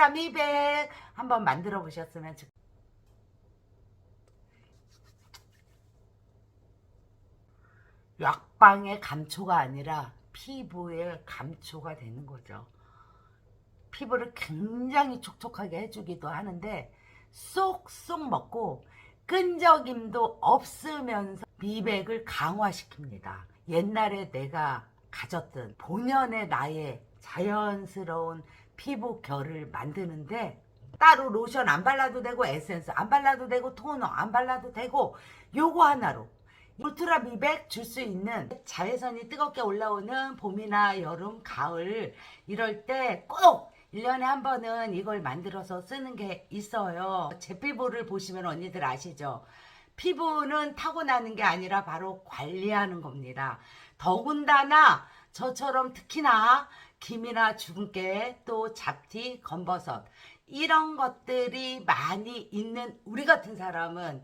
울트라 미백 한번 만들어 보셨으면 좋 약방의 감초가 아니라 피부의 감초가 되는 거죠. 피부를 굉장히 촉촉하게 해주기도 하는데 쏙쏙 먹고 끈적임도 없으면서 미백을 강화시킵니다. 옛날에 내가 가졌던 본연의 나의 자연스러운 피부 결을 만드는데 따로 로션 안 발라도 되고 에센스 안 발라도 되고 토너 안 발라도 되고 요거 하나로 울트라 미백 줄 수 있는 자외선이 뜨겁게 올라오는 봄이나 여름, 가을 이럴 때 꼭 1년에 한 번은 이걸 만들어서 쓰는 게 있어요. 제 피부를 보시면 언니들 아시죠? 피부는 타고나는 게 아니라 바로 관리하는 겁니다. 더군다나 저처럼 특히나 김이나 주근깨 또 잡티, 검버섯 이런 것들이 많이 있는 우리 같은 사람은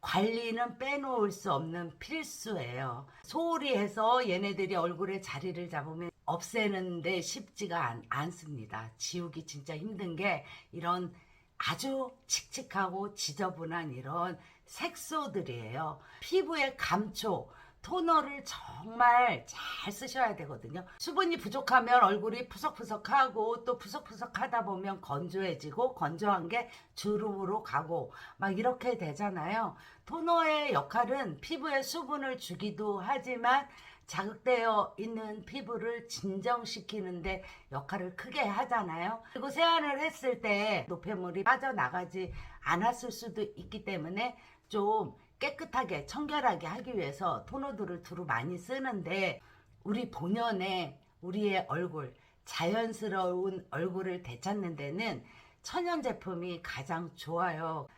관리는 빼놓을 수 없는 필수예요. 소홀히 해서 얘네들이 얼굴에 자리를 잡으면 없애는데 쉽지가 않, 않습니다. 지우기 진짜 힘든 게 이런 아주 칙칙하고 지저분한 이런 색소들이에요. 피부의 감초, 토너를 정말 잘 쓰셔야 되거든요. 수분이 부족하면 얼굴이 푸석푸석하고 또 푸석푸석하다 보면 건조해지고 건조한 게 주름으로 가고 막 이렇게 되잖아요. 토너의 역할은 피부에 수분을 주기도 하지만 자극되어 있는 피부를 진정시키는데 역할을 크게 하잖아요. 그리고 세안을 했을 때 노폐물이 빠져나가지 않았을 수도 있기 때문에 좀 깨끗하게 청결하게 하기 위해서 토너들을 두루 많이 쓰는데 우리 본연의 우리의 얼굴 자연스러운 얼굴을 되찾는 데는 천연 제품이 가장 좋아요.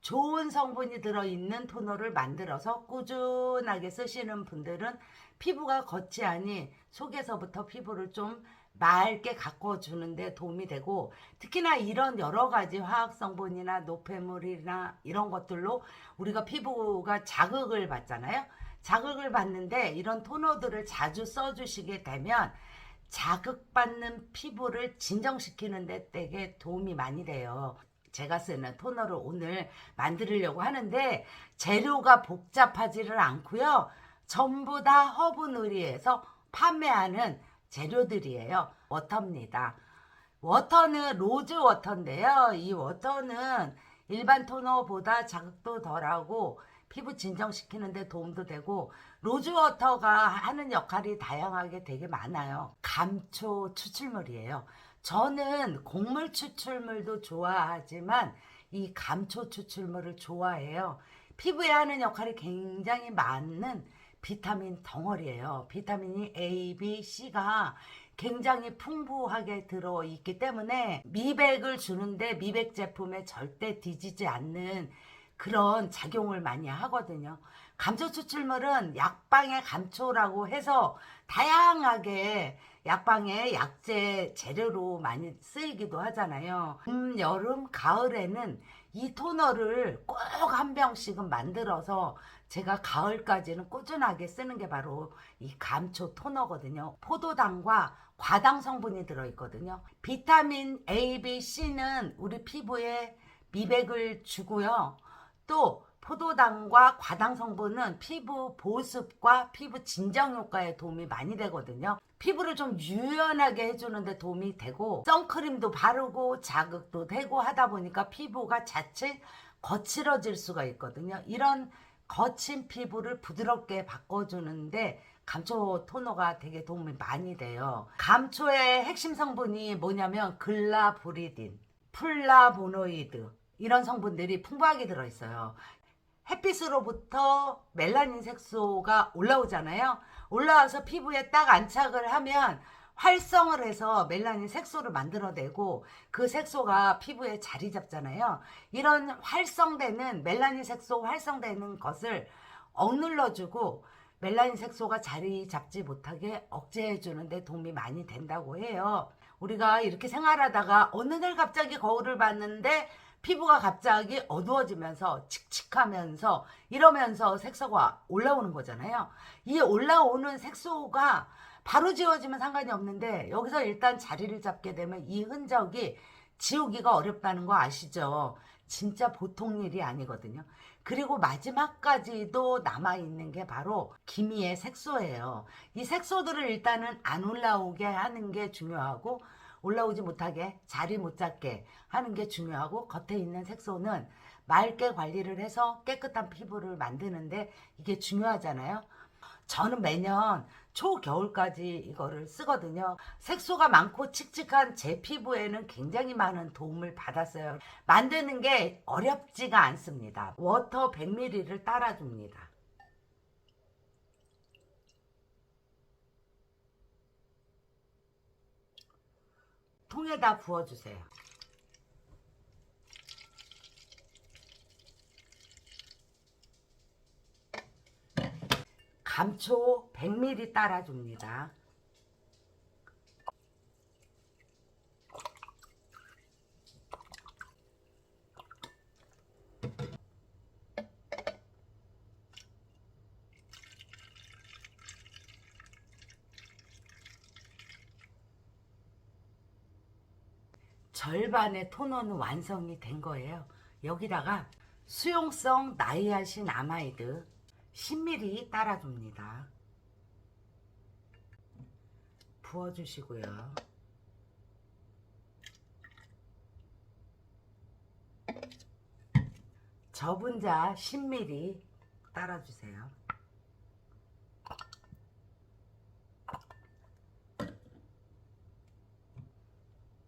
좋은 성분이 들어있는 토너를 만들어서 꾸준하게 쓰시는 분들은 피부가 겉이 속에서부터 피부를 좀 맑게 가꿔 주는데 도움이 되고 특히나 이런 여러 가지 화학 성분이나 노폐물이나 이런 것들로 우리가 피부가 자극을 받잖아요. 자극을 받는데 이런 토너들을 자주 써 주시게 되면 자극받는 피부를 진정시키는 데 되게 도움이 많이 돼요. 제가 쓰는 토너를 오늘 만들려고 하는데 재료가 복잡하지를 않고요. 전부 다 허브누리에서 판매하는 재료들이에요. 워터입니다. 워터는 로즈 워터인데요. 이 워터는 일반 토너보다 자극도 덜하고 피부 진정시키는데 도움도 되고 로즈 워터가 하는 역할이 다양하게 되게 많아요. 감초 추출물이에요. 저는 곡물 추출물도 좋아하지만 이 감초 추출물을 좋아해요. 피부에 하는 역할이 굉장히 많은 비타민 덩어리예요. 비타민이 A, B, C가 굉장히 풍부하게 들어있기 때문에 미백을 주는데 미백 제품에 절대 뒤지지 않는 그런 작용을 많이 하거든요. 감초 추출물은 약방의 감초라고 해서 다양하게 약방의 약재 재료로 많이 쓰이기도 하잖아요. 봄, 여름, 가을에는 이 토너를 꼭 한 병씩은 만들어서 제가 가을까지는 꾸준하게 쓰는 게 바로 이 감초 토너거든요. 포도당과 과당 성분이 들어있거든요. 비타민 A, B, C는 우리 피부에 미백을 주고요. 또 포도당과 과당 성분은 피부 보습과 피부 진정 효과에 도움이 많이 되거든요. 피부를 좀 유연하게 해주는데 도움이 되고 선크림도 바르고 자극도 되고 하다 보니까 피부가 자칫 거칠어질 수가 있거든요. 이런 거친 피부를 부드럽게 바꿔주는데 감초 토너가 되게 도움이 많이 돼요. 감초의 핵심 성분이 뭐냐면 글라브리딘, 플라보노이드 이런 성분들이 풍부하게 들어있어요. 햇빛으로부터 멜라닌 색소가 올라오잖아요. 올라와서 피부에 딱 안착을 하면 활성을 해서 멜라닌 색소를 만들어내고 그 색소가 피부에 자리 잡잖아요. 이런 활성되는 멜라닌 색소 활성되는 것을 억눌러주고 멜라닌 색소가 자리 잡지 못하게 억제해 주는데 도움이 많이 된다고 해요. 우리가 이렇게 생활하다가 어느 날 갑자기 거울을 봤는데 피부가 갑자기 어두워지면서 칙칙하면서 이러면서 색소가 올라오는 거잖아요. 이 올라오는 색소가 바로 지워지면 상관이 없는데 여기서 일단 자리를 잡게 되면 이 흔적이 지우기가 어렵다는 거 아시죠? 진짜 보통 일이 아니거든요. 그리고 마지막까지도 남아있는 게 바로 기미의 색소예요. 이 색소들을 일단은 안 올라오게 하는 게 중요하고 올라오지 못하게 자리 못 잡게 하는 게 중요하고 겉에 있는 색소는 맑게 관리를 해서 깨끗한 피부를 만드는데 이게 중요하잖아요. 저는 매년 초겨울까지 이거를 쓰거든요. 색소가 많고 칙칙한 제 피부에는 굉장히 많은 도움을 받았어요. 만드는 게 어렵지가 않습니다. 워터 100ml를 따라줍니다. 통에다 부어주세요. 감초 100ml 따라줍니다. 절반의 토너는 완성이 된 거예요. 여기다가 수용성 나이아신 아마이드 10ml 따라줍니다. 부어주시고요. 저분자 10ml 따라주세요.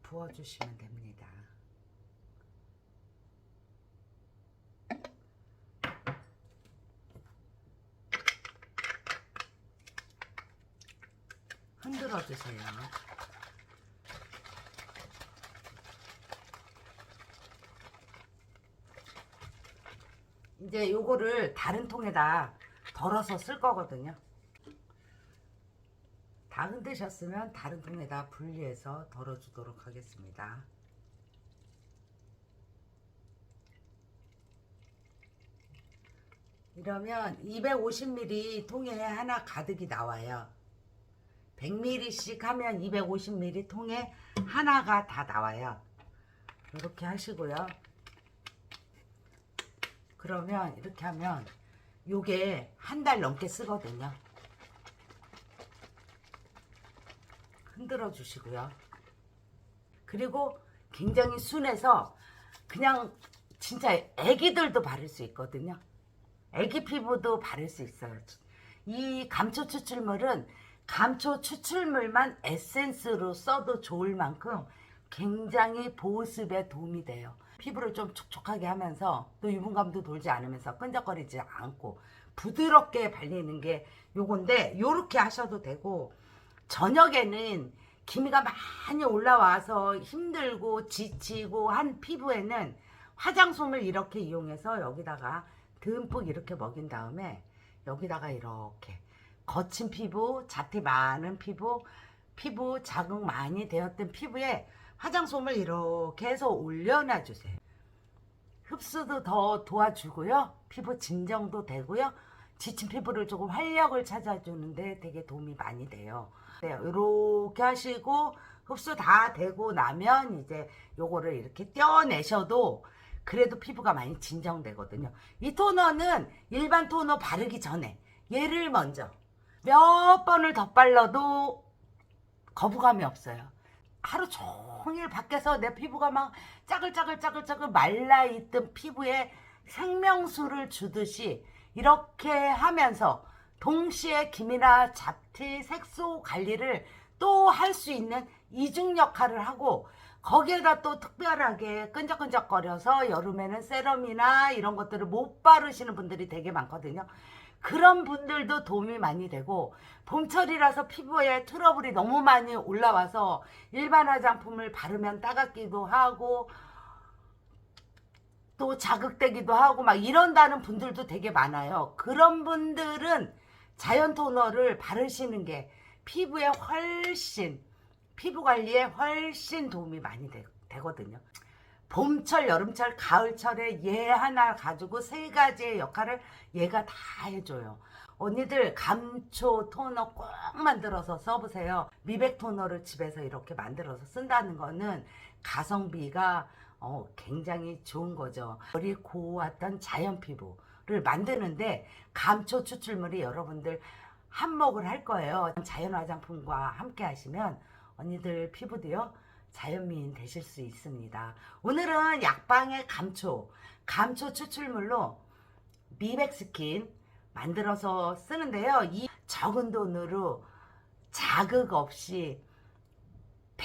부어주시면 됩니다. 흔들어 주세요. 이제 요거를 다른 통에다 덜어서 쓸 거거든요. 다 흔드셨으면 다른 통에다 분리해서 덜어주도록 하겠습니다. 이러면 250ml 통에 하나 가득이 나와요. 100ml씩 하면 250ml 통에 하나가 다 나와요. 이렇게 하시고요. 그러면 이렇게 하면 요게 한 달 넘게 쓰거든요. 흔들어 주시고요. 그리고 굉장히 순해서 그냥 진짜 애기들도 바를 수 있거든요. 애기 피부도 바를 수 있어요. 이 감초 추출물은 감초 추출물만 에센스로 써도 좋을 만큼 굉장히 보습에 도움이 돼요. 피부를 좀 촉촉하게 하면서 또 유분감도 돌지 않으면서 끈적거리지 않고 부드럽게 발리는 게 요건데 요렇게 하셔도 되고 저녁에는 기미가 많이 올라와서 힘들고 지치고 한 피부에는 화장솜을 이렇게 이용해서 여기다가 듬뿍 이렇게 먹인 다음에 여기다가 이렇게 거친 피부, 자티 많은 피부, 피부 자극 많이 되었던 피부에 화장솜을 이렇게 해서 올려놔 주세요. 흡수도 더 도와주고요. 피부 진정도 되고요. 지친 피부를 조금 활력을 찾아주는데 되게 도움이 많이 돼요. 네, 이렇게 하시고 흡수 다 되고 나면 이제 요거를 이렇게 떼어내셔도 그래도 피부가 많이 진정되거든요. 이 토너는 일반 토너 바르기 전에 얘를 먼저 몇 번을 덧발라도 거부감이 없어요. 하루 종일 밖에서 내 피부가 막 짜글짜글짜글짜글 말라있던 피부에 생명수를 주듯이 이렇게 하면서 동시에 기미나 잡티, 색소 관리를 또 할 수 있는 이중 역할을 하고 거기에다 또 특별하게 끈적끈적거려서 여름에는 세럼이나 이런 것들을 못 바르시는 분들이 되게 많거든요. 그런 분들도 도움이 많이 되고 봄철이라서 피부에 트러블이 너무 많이 올라와서 일반 화장품을 바르면 따갑기도 하고 또 자극되기도 하고 막 이런다는 분들도 되게 많아요. 그런 분들은 자연 토너를 바르시는 게 피부에 훨씬 피부 관리에 훨씬 도움이 많이 되, 되거든요. 봄철, 여름철, 가을철에 얘 하나 가지고 세 가지의 역할을 얘가 다 해줘요. 언니들 감초 토너 꼭 만들어서 써보세요. 미백 토너를 집에서 이렇게 만들어서 쓴다는 거는 가성비가 어, 굉장히 좋은 거죠. 머리 고왔던 자연 피부를 만드는데 감초 추출물이 여러분들 한몫을 할 거예요. 자연 화장품과 함께 하시면 언니들 피부도요 자연미인 되실 수 있습니다. 오늘은 약방의 감초, 감초 추출물로 미백 스킨 만들어서 쓰는데요. 이 적은 돈으로 자극 없이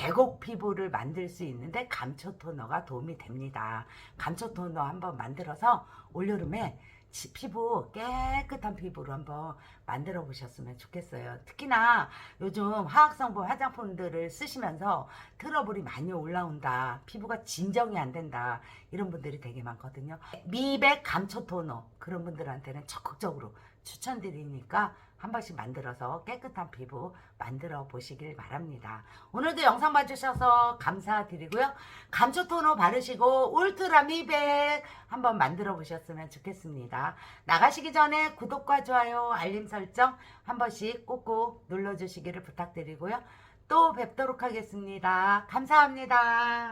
백옥 피부를 만들 수 있는데 감초 토너가 도움이 됩니다. 감초 토너 한번 만들어서 올여름에 지- 피부 깨끗한 피부로 한번 만들어 보셨으면 좋겠어요. 특히나 요즘 화학성분 화장품들을 쓰시면서 트러블이 많이 올라온다. 피부가 진정이 안 된다. 이런 분들이 되게 많거든요. 미백 감초 토너 그런 분들한테는 적극적으로 추천드리니까 한 번씩 만들어서 깨끗한 피부 만들어 보시길 바랍니다. 오늘도 영상 봐주셔서 감사드리고요. 감초 토너 바르시고 울트라 미백 한번 만들어 보셨으면 좋겠습니다. 나가시기 전에 구독과 좋아요, 알림 설정 한 번씩 꼭꼭 눌러주시기를 부탁드리고요. 또 뵙도록 하겠습니다. 감사합니다.